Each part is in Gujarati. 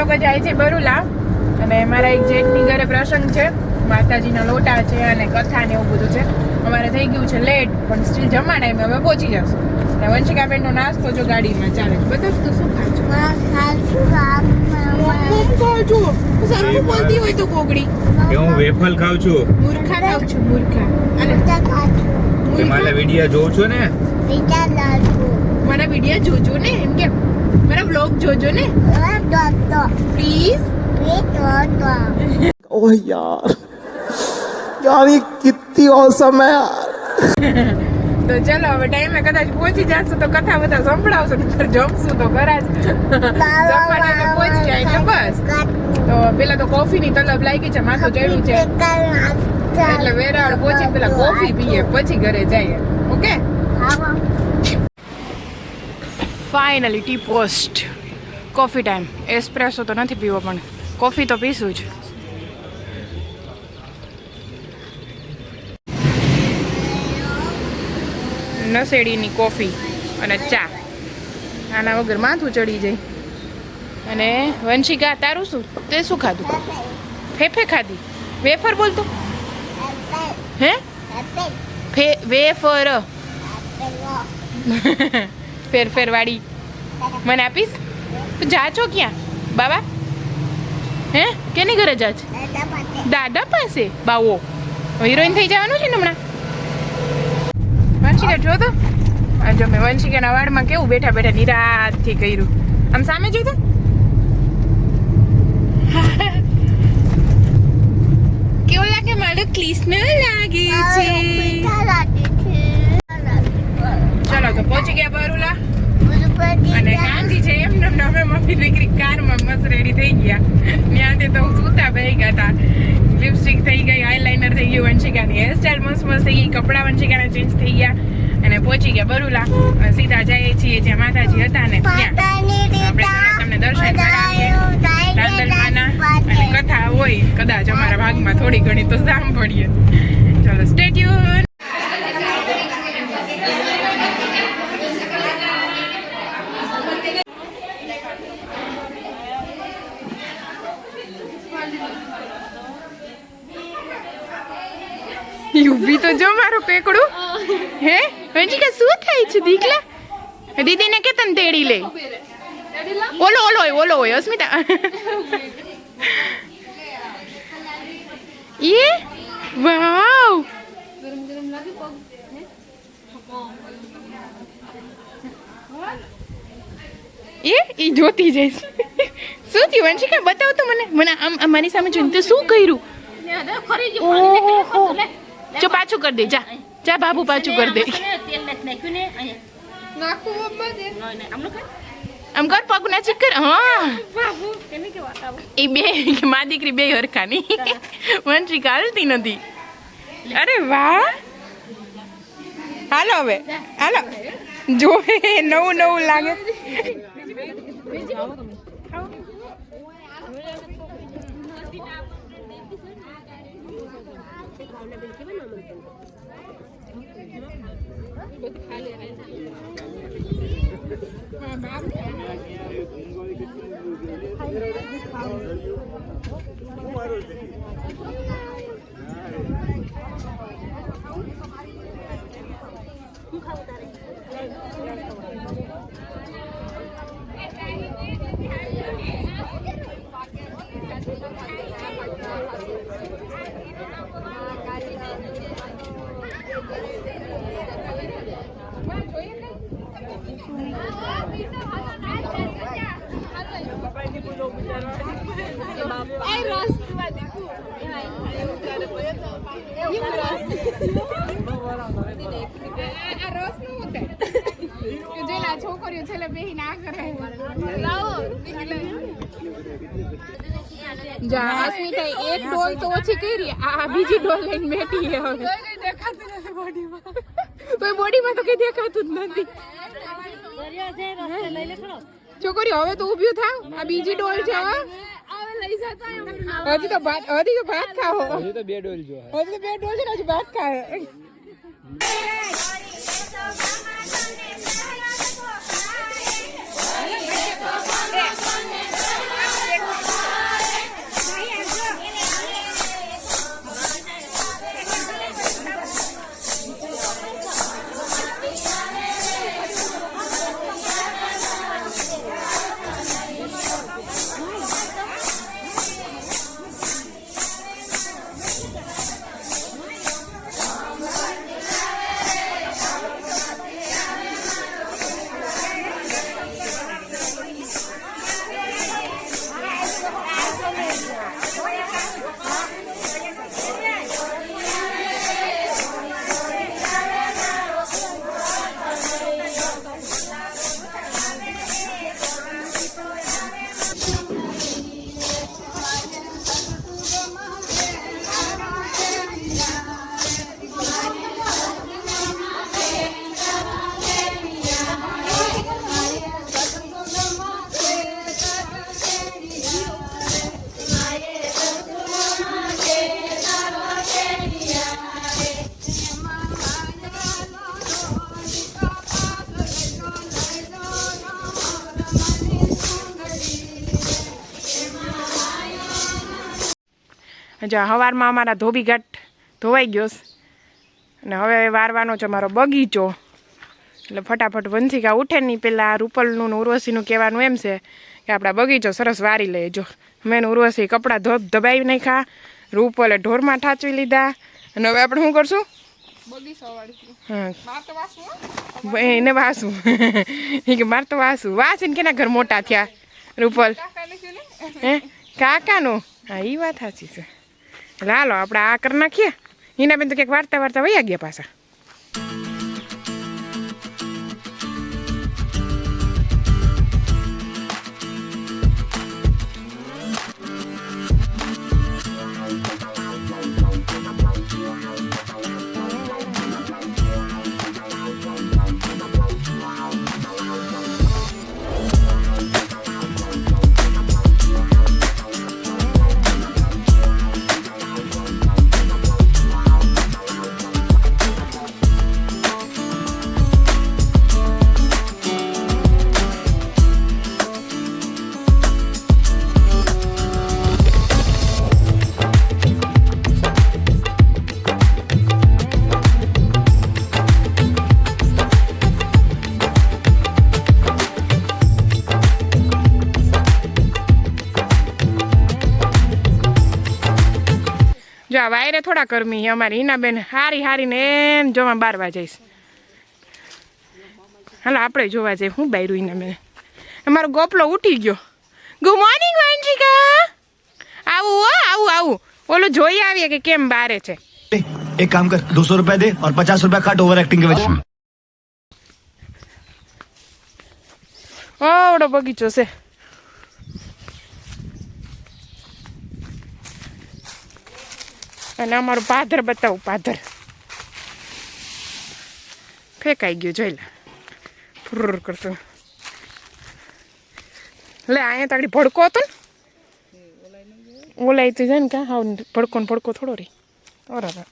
લોકો જાય છે બરુલા. અને મારા એક જેઠની ઘરે પ્રસંગ છે. માતાજીના લોટા છે અને કથા ને એવું બધું છે. અમારે થઈ ગયું છે લેટ પણ સ્ટીલ જમવા ટાઈમે હવે પહોંચી જશું. અને વંશિકાબેનનો નાસ્તો જો ગાડીમાં ચાલે છે. બધા તું શું ખાજો ખાજો સરખું બોલતી હોય તો કોગડી હું વેફલ છું? મૂર્ખા ખાવ છું મૂર્ખા. અને મારા વીડિયો જોઉં છું ને? મારા વીડિયો જોજો ને એમ કે મારા બ્લોગ જોજો ને પ્લીઝ ओह यार यार ये कितनी औसम है यार તો ચલો હવે ટાઈમે કદાચ પહોંચી જશું તો કથા બધા સંભળાવશો નહીંતર જમશું તો ખરા જ જમવા ટાઈમે પહોંચી જાય એટલે બસ તો પેલા તો કોફી ની તલબ લાગી છે માથું ચડ્યું છે એટલે વેરાળ પહોંચી પેલા કોફી પીએ પછી ઘરે જઈએ okay Finally Tea Post coffee time espresso તો નથી પીવો પણ કોફી તો પીશું જ. નસેડીની કોફી અને ચા. આના વગર માથું ચડી જાય. અને વંશિકા તારું શું? તે શું ખાધું? ફેફે ખાધી? વેફર બોલતું હે? ફે વેફર. ફેર ફેર વાળી મને આપીશ? તો જા છો ક્યાં? બાબા? હે? કેની ઘરે જા છે? દાદા પાસે? બાવો. હિરોઈન થઈ જવાનું છે ને હમણાં? વંશિકા જો તો. જો મેં વંશિકાના વાડમાં કેવું બેઠા બેઠા નિરાતથી કર્યું. આમ સામે જોતો કેવો લાગે? મારો કૃષ્ણ લાગે છે. ચલો તો પહોંચી ગયા બરુલા. અને ગાંધી છે એમ ને અમે મમ્મી દીકરી કારમાં મસ્ત રેડી થઈ ગયા. ત્યાંથી તો સૂતા બેહી ગયા હતા લિપસ્ટિક થઈ ગઈ આઈલાઇનર થઈ ગયું વંશિકાની હેરસ્ટાઈલ મસ્ત મસ્ત થઈ ગઈ કપડાં વંશિકાના ચેન્જ થઈ ગયા. અને પહોંચી ગયા બરુલા. સીધા જઈએ છીએ જ્યાં માતાજી હતા ને ત્યાં. આપણે તમને દર્શન કરાવીએ. અને કથા હોય કદાચ અમારા ભાગમાં થોડી ઘણી તો સાંભળીએ. ચલો સ્ટેટ્યુન ઊભી તો જો મારું પેકડું હે? વંશિકા શું થાય છે દીકલા? દીદીને કે તને તેડી લે. ઓલો ઓલો હોય ઓલો હોય અસ્મિતા. એ વાવ. એ એ જોતી જઈશ શું થયું વંશિકા બતાવ તો મને. મને આમ આમ મારી સામે જોઈને તો શું કર્યું? ઓહો. જો પાછું કરી દે, જા. જા બાબુ, પાછું કરી દે. આમ કર, પગ ના ચીકર હા. એ બે, મા દીકરી બે હરખાની. વંશિકા હાલતી નથી. અરે વાહ. હાલો હવે. હાલો. જો નવું નવું લાગે. সেই ভাবনা বিলকে আমন্ত্রণ করব છેલ્લે બેહી ના કરે લાવો જા અસ્મિતા એક ડોલ તો ઓછી કરી આ બીજી ડોલ લઈને બેઠી છે હવે દેખાતું નથી બોડીમાં કોઈ બોડીમાં તો કઈ દેખાતું જ નથી છોકરી હવે તો ઊભી થાવ આ બીજી ડોલ છે હો. હજી તો ભાત હજી તો ભાત ખાઓ હજી તો બે ડોલ જો હજી તો બે ડોલ છે ને હજી ભાત ખાઓ જો સવારમાં અમારા ધોબી ઘાટ ધોવાઈ ગયો અને હવે વારવાનો છે અમારો બગીચો. એટલે ફટાફટ વંશિકા ઉઠે નહીં પહેલાં રૂપલનું ને ઉર્વશીનું કહેવાનું એમ છે કે આપણા બગીચો સરસ વારી લઈએ જો. મેં ઉર્વશી કપડાં ધોબ દબાવી નાખ્યા રૂપલે ઢોરમાં ઠાચવી લીધા. અને હવે આપણે શું કરશું? હા. એને વાસું. એ કે મારે તો વાસું. વાસીને કેના ઘર મોટા થયા રૂપલ? હે? કાકાનું? હા એ વાત સાચી છે. એટલે હાલો, આપણે આ કરી નાખીએ. એના બેન તો ક્યાંક વાર્તા વાર્તા વયા ગયા પાછા. જો વાયરે થોડા કરમી અમારી હિનાબેન હારી હારી ને એમ જોવા બારવા જઈશ હાલો આપણે જોવા જઈએ હું બાયરું હિનાબેન. અમારો ગોપલો ઉઠી ગયો. ગુડ મોર્નિંગ વંશિકા આવું હો આવું આવું. ઓલો જોઈ આવીએ કે કેમ બારે છે. એક કામ કર દોસો રૂપિયા દે ઓર પચાસ રૂપિયા કાટ ઓવર એક્ટિંગ કે વચ્ચે. ઓવડો બગીચો છે. અને અમારું પાધર બતાવું, પાધર. ફેંકાઈ ગયું, જોઈ લે. ફૂર કરતું. લે અહીંયા તાળી ભડકો હતો ને? ઓલાઈ તો જાય ને કાં હાવ ભડકો ને ભડકો થોડો રે. બરાબર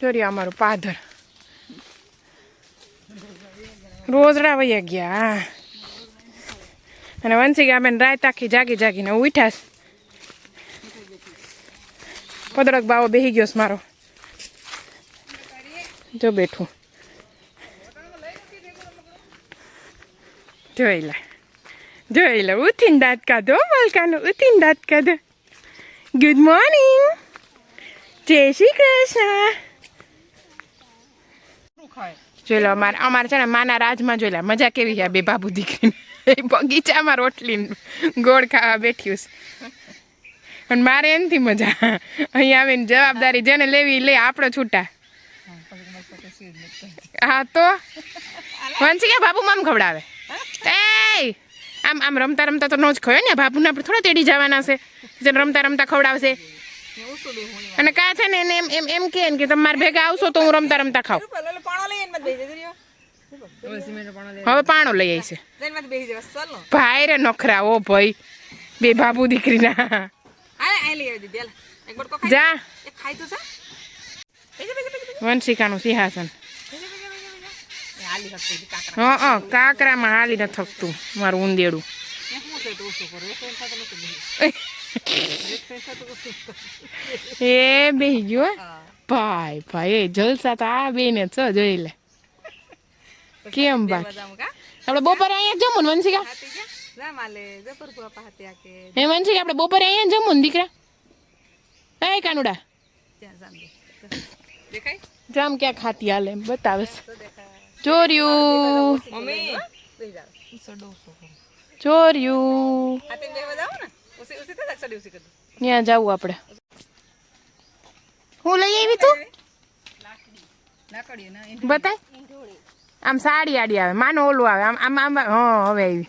જોરી અમારું પાધર. રોજડા વૈયા ગયા અને વંશી બેન રાત આખી જાગી જાગીને ઉઠ્યા. પદરક બાવો બેહી ગયો છે મારો. જો બેઠું. જોઈ લે. જોઈ લે, ઉઠીને દાંત કાઢો મલકાનું, ઉઠીને દાંત કાઢો. ગુડ મોર્નિંગ જય શ્રી કૃષ્ણ. જોઈ લો, અમારે અમારે છે ને માના રાજમાં જોઈ લે, મજા કેવી છે બે બાબુ દીકરીને. બગીચામાં રોટલી ગોળ ખાવા બેઠ્યું છે. અને મારે એનથી મજા અહીંયા આવીને જવાબદારી જેને લેવી લે આપણે છૂટા. હા તો? વંશી કે બાબુ મામ ખવડાવે? એ આમ આમ રમતા રમતા તો નો જ ખયો ને બાબુને આપણે થોડા તેડી જવાના છે. જેને રમતા રમતા ખવડાવશે. અને કા છે ને એને એમ એમ એમ કે ને કે તમારે ભેગા આવશો તો હું રમતા રમતા ખાવ હવે પાણો લઈ આવી છે. ભાઈ રે નખરા ઓ ભાઈ. બે બાબુ દીકરીના. જા. વંશિકાનું સિંહાસન. હા કાકરામાં હાલી ન થકતું મારું ઉંદેડું. એ બેહી. ગયો ભાઈ ભાઈ એ જલસા તો આ બે ને છો જોઈ લે. કેમ બાકી? આપણે બપોરે અહીંયા જમો વંશિકા? હે વંશિકા આપણે બપોરે અહીંયા જમવું ને દીકરા? એ કાનુડા? જામ ક્યાં ખાતી હાલે બતાવે ચોર્યું. ચોર્યું. ત્યાં જવું આપણે. હું લઈ આવી તું? બતાય. આમ સાડી આડી આવે. માનો ઓલું આવે. આમ આમ આમ હા હવે આવી.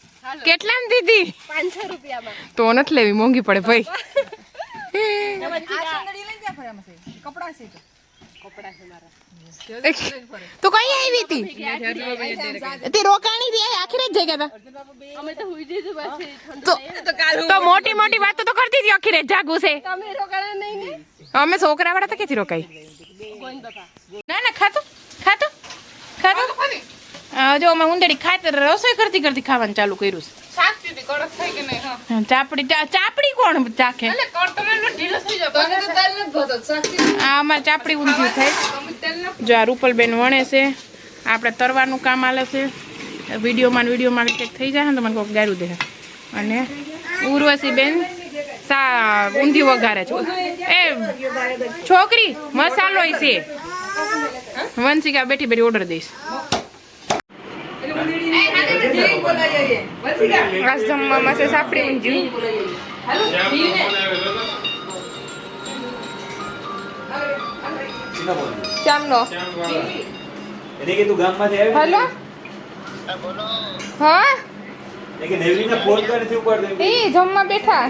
કેટલામાં દીધી પાંચસો રૂપિયામાં. તો નથી લેવી મોંઘી પડે ભાઈ. તું કઈ આવી હતી? તે રોકાણી થી આખરે જ જઈ ગયા હતા તો તો મોટી મોટી વાતો તો કરતી હતી આખી રાત જાગું છે. અમે છોકરા વાળા તો ક્યાંથી રોકાઈ? ના ના ખાતું ખાતું ખાતું જો અમે ઉંદડી ખાતર રસોઈ કરતી કરતી ખાવાનું ચાલુ કર્યું છે. ચાપડી ચાપડી કોણ ચાખે? આ અમારે ચાપડી ઊંધી થાય. જો આ રૂપલબેન વણે છે આપણે તરવાનું કામ આલે છે. વિડીયોમાં વિડીયોમાં કંઈક થઈ જાય ને તો મને કોઈક ગારું દે. અને ઉર્વશી બેન સા ઊંધી વઘારે છે. એ છોકરી મસાલો છે. વંશિકા બેઠી બેઠી ઓર્ડર દઈશ. આ જમવામાં છે સાપડી ઊંધિયું. ચાલો એને કે તું ગામમાંથી આવી હલો. હા એ કે નેવરીને ફોન કરે નથી ઉપાડતો એ જમવા બેઠા.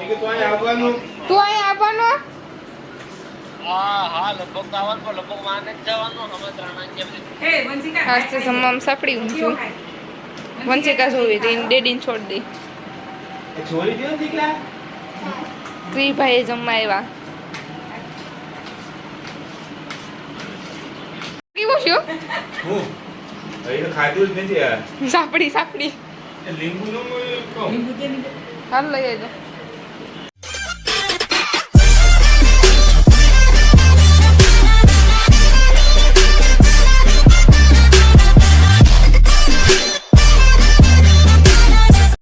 એ કે તું અહીં આવવાનું. તું અહીંયા આવવાનો? આજ તો જમવામાં સાપડી ઊંધિયું. વંશિકા જોવી હતી ડેડીને છોડ દે. ત્રી ભાઈ જમવા આવ્યા કેવું છે? સાપડી સાપડી. લીંબુ હાલ લઈ આવજો.